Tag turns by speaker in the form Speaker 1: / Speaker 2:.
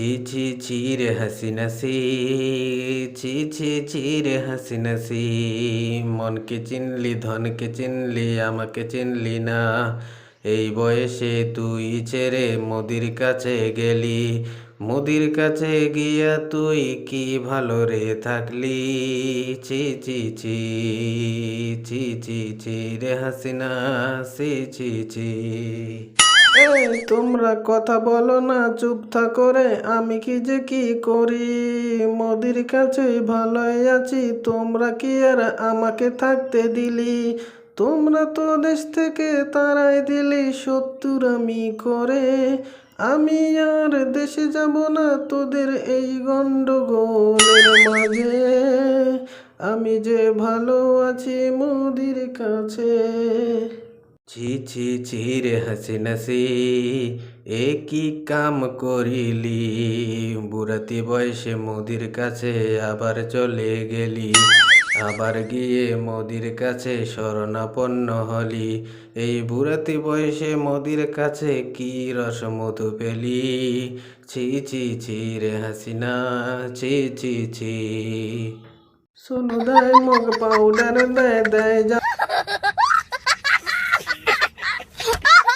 Speaker 1: ছি ছি ছি রে হাসিনা সি, ছি ছি ছি রে হাসিনা সি। মনকে চিনলি, ধনকে চিনলি, আমাকে চিনলি না। এই বয়সে তুই ছেড়ে মোদির কাছে গেলি। মোদির কাছে গিয়া তুই কি ভালো রে থাকলি? ছি ছি ছি ছি ছি ছি রে হাসিনা সি, ছি ছি। তোমরা কথা বলো না, চুপ থাকো রে। আমি কি যে কি করি? মোদির কাছে ভালোই আছি, তোমরা কি আর আমাকে থাকতে দিলি? তোমরা তো দেশ থেকে তারাই দিলি, সত্তর আমি করে। আমি আর দেশে যাব না, তোদের এই গন্ডগোলের মাঝে। আমি যে ভালো আছি মোদির কাছে। ছি ছি ছি রে হাসিনা সি এ কি কাম করিলি। বুড়াতি বয়সে মোদির কাছে আবার চলে গেলি। আবার গিয়ে মোদির কাছে শরণাপন্ন হলি। এই বুড়াতি বয়সে মোদির কাছে কি রস মধু পেলি? ছি ছি ছি রে হাসিনা ছি ছি ছি। সোনু দেয়, মগ পাউডার দেয় দেয় যা